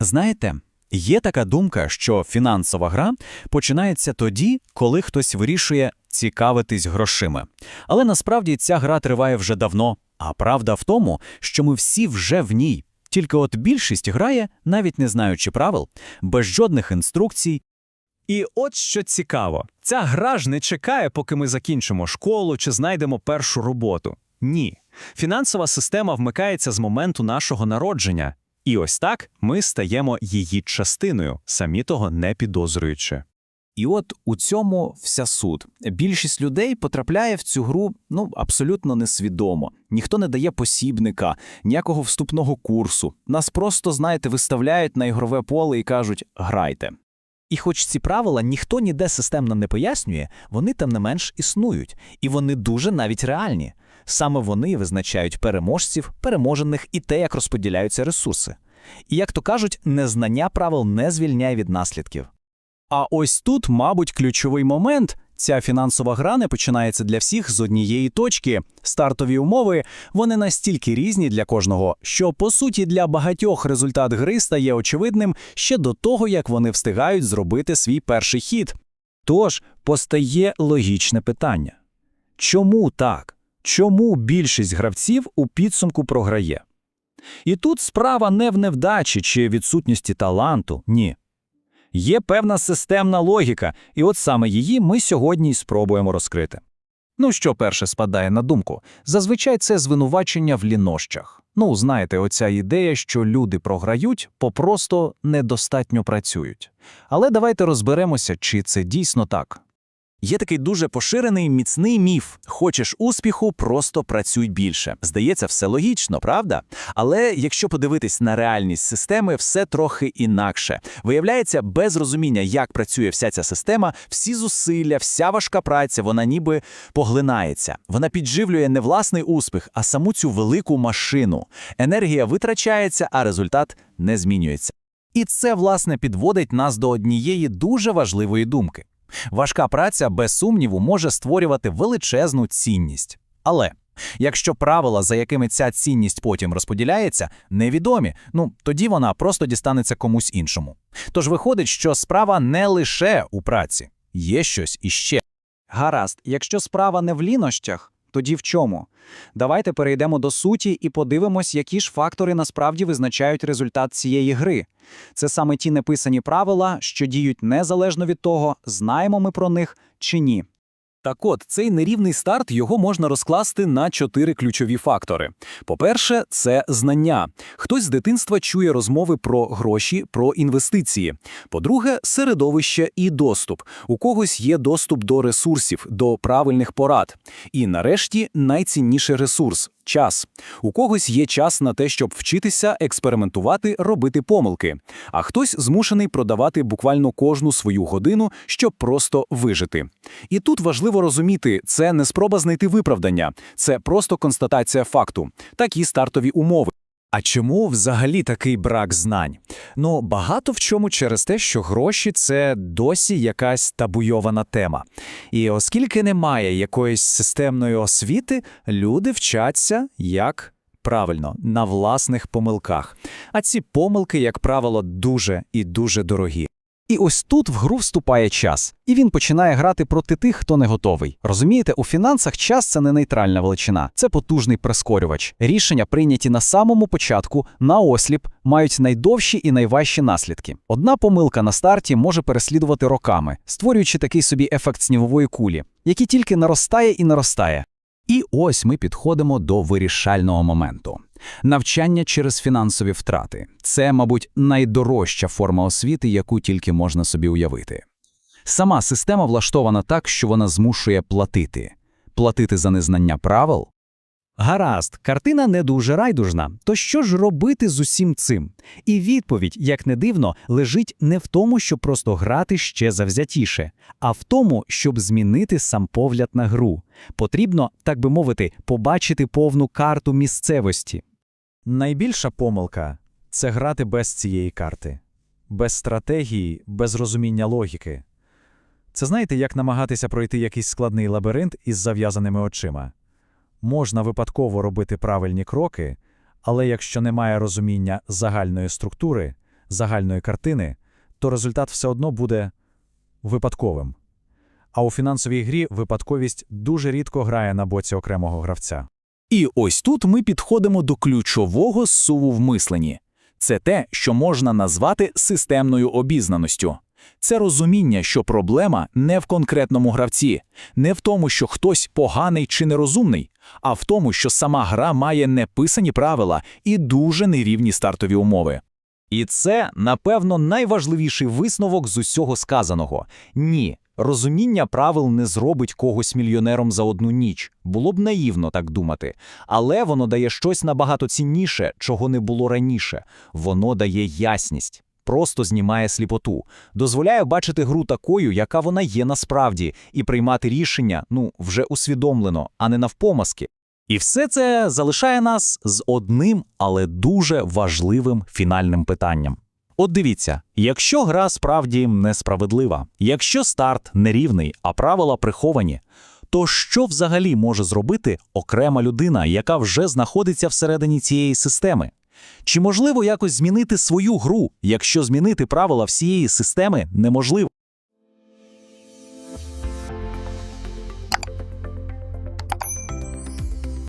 Знаєте, є така думка, що фінансова гра починається тоді, коли хтось вирішує цікавитись грошима. Але насправді ця гра триває вже давно, а правда в тому, що ми всі вже в ній. Тільки от більшість грає, навіть не знаючи правил, без жодних інструкцій. І от що цікаво, ця гра ж не чекає, поки ми закінчимо школу чи знайдемо першу роботу. Ні. Фінансова система вмикається з моменту нашого народження. І ось так ми стаємо її частиною, самі того не підозрюючи. І от у цьому вся суть. Більшість людей потрапляє в цю гру ну абсолютно несвідомо. Ніхто не дає посібника, ніякого вступного курсу. Нас просто, знаєте, виставляють на ігрове поле і кажуть грайте. І хоч ці правила ніхто ніде системно не пояснює, вони тим не менш існують, і вони дуже навіть реальні. Саме вони визначають переможців, переможених і те, як розподіляються ресурси. І як то кажуть, незнання правил не звільняє від наслідків. А ось тут, мабуть, ключовий момент. Ця фінансова гра не починається для всіх з однієї точки. Стартові умови вони настільки різні для кожного, що по суті для багатьох результат гри стає очевидним ще до того, як вони встигають зробити свій перший хід. Тож постає логічне питання: чому так? Чому більшість гравців у підсумку програє? І тут справа не в невдачі чи відсутності таланту, ні. Є певна системна логіка, і от саме її ми сьогодні й спробуємо розкрити. Ну, що перше спадає на думку? Зазвичай це звинувачення в лінощах. Ну, знаєте, оця ідея, що люди програють, попросто недостатньо працюють. Але давайте розберемося, чи це дійсно так. Є такий дуже поширений міцний міф: хочеш успіху, просто працюй більше. Здається, все логічно, правда? Але якщо подивитись на реальність системи, все трохи інакше. Виявляється, без розуміння, як працює вся ця система, всі зусилля, вся важка праця, вона ніби поглинається. Вона підживлює не власний успіх, а саму цю велику машину. Енергія витрачається, а результат не змінюється. І це, власне, підводить нас до однієї дуже важливої думки. Важка праця, без сумніву, може створювати величезну цінність. Але якщо правила, за якими ця цінність потім розподіляється, невідомі, ну тоді вона просто дістанеться комусь іншому. Тож виходить, що справа не лише у праці, є щось іще. Гаразд, якщо справа не в лінощах, тоді в чому? Давайте перейдемо до суті і подивимось, які ж фактори насправді визначають результат цієї гри. Це саме ті неписані правила, що діють незалежно від того, знаємо ми про них чи ні. Так от, цей нерівний старт його можна розкласти на чотири ключові фактори. По-перше, це знання. Хтось з дитинства чує розмови про гроші, про інвестиції. По-друге, середовище і доступ. У когось є доступ до ресурсів, до правильних порад. І нарешті найцінніший ресурс час. У когось є час на те, щоб вчитися, експериментувати, робити помилки. А хтось змушений продавати буквально кожну свою годину, щоб просто вижити. І тут важливо розуміти, це не спроба знайти виправдання, це просто констатація факту, такі стартові умови. А чому взагалі такий брак знань? Ну, багато в чому через те, що гроші це досі якась табуйована тема. І оскільки немає якоїсь системної освіти, люди вчаться як правильно на власних помилках. А ці помилки, як правило, дуже і дуже дорогі. І ось тут в гру вступає час, і він починає грати проти тих, хто не готовий. Розумієте, у фінансах час це не нейтральна величина, це потужний прискорювач. Рішення, прийняті на самому початку, на осліп, мають найдовші і найважчі наслідки. Одна помилка на старті може переслідувати роками, створюючи такий собі ефект снігової кулі, який тільки наростає і наростає. І ось ми підходимо до вирішального моменту. Навчання через фінансові втрати це, мабуть, найдорожча форма освіти, яку тільки можна собі уявити. Сама система влаштована так, що вона змушує платити, платити за незнання правил. Гаразд, картина не дуже райдужна. То що ж робити з усім цим? І відповідь, як не дивно, лежить не в тому, щоб просто грати ще завзятіше, а в тому, щоб змінити сам погляд на гру. Потрібно, так би мовити, побачити повну карту місцевості. Найбільша помилка це грати без цієї карти, без стратегії, без розуміння логіки. Це знаєте, як намагатися пройти якийсь складний лабіринт із зав'язаними очима. Можна випадково робити правильні кроки, але якщо немає розуміння загальної структури, загальної картини, то результат все одно буде випадковим. А у фінансовій грі випадковість дуже рідко грає на боці окремого гравця. І ось тут ми підходимо до ключового суву в мисленні. Це те, що можна назвати системною обізнаністю. Це розуміння, що проблема не в конкретному гравці, не в тому, що хтось поганий чи нерозумний, а в тому, що сама гра має неписані правила і дуже нерівні стартові умови. І це, напевно, найважливіший висновок з усього сказаного. Ні, розуміння правил не зробить когось мільйонером за одну ніч. Було б наївно так думати. Але воно дає щось набагато цінніше, чого не було раніше. Воно дає ясність. Просто знімає сліпоту, дозволяє бачити гру такою, яка вона є насправді, і приймати рішення, ну, вже усвідомлено, а не навпомазки. І все це залишає нас з одним, але дуже важливим фінальним питанням. От дивіться, якщо гра справді несправедлива, якщо старт нерівний, а правила приховані, то що взагалі може зробити окрема людина, яка вже знаходиться всередині цієї системи? Чи можливо якось змінити свою гру, якщо змінити правила всієї системи неможливо?